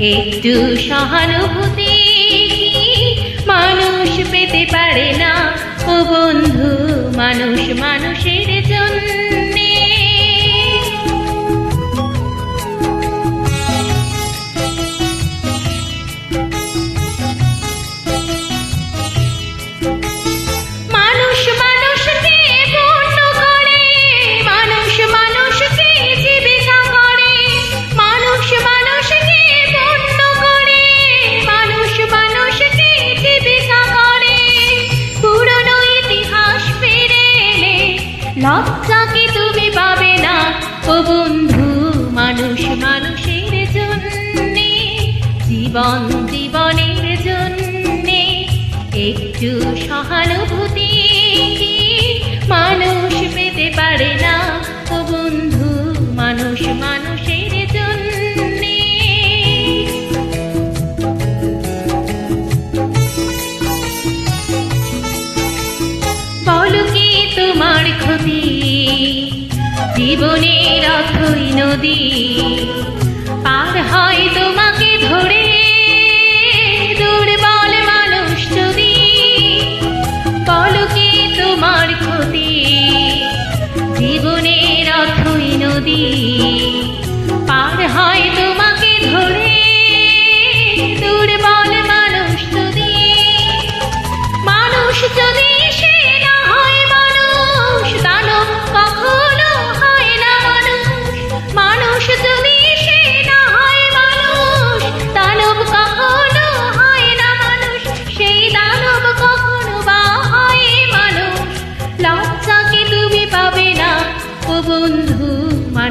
একটু সহানুভূতি মানুষ পেতে পারে না। ও বন্ধু মানুষ মানুষের জন্যে। লজ্জাকে তুমি পাবে না। ও বন্ধু মানুষ মানুষের জন্যে জীবন জীবনের জন্যে একটু সহানুভূতি তোমার ক্ষতি। জীবনের অথই নদী। পার হয় তোমাকে ধরে, দুর্বল মানুষ যদি বলো কি তোমার ক্ষতি। জীবনের অথই নদী।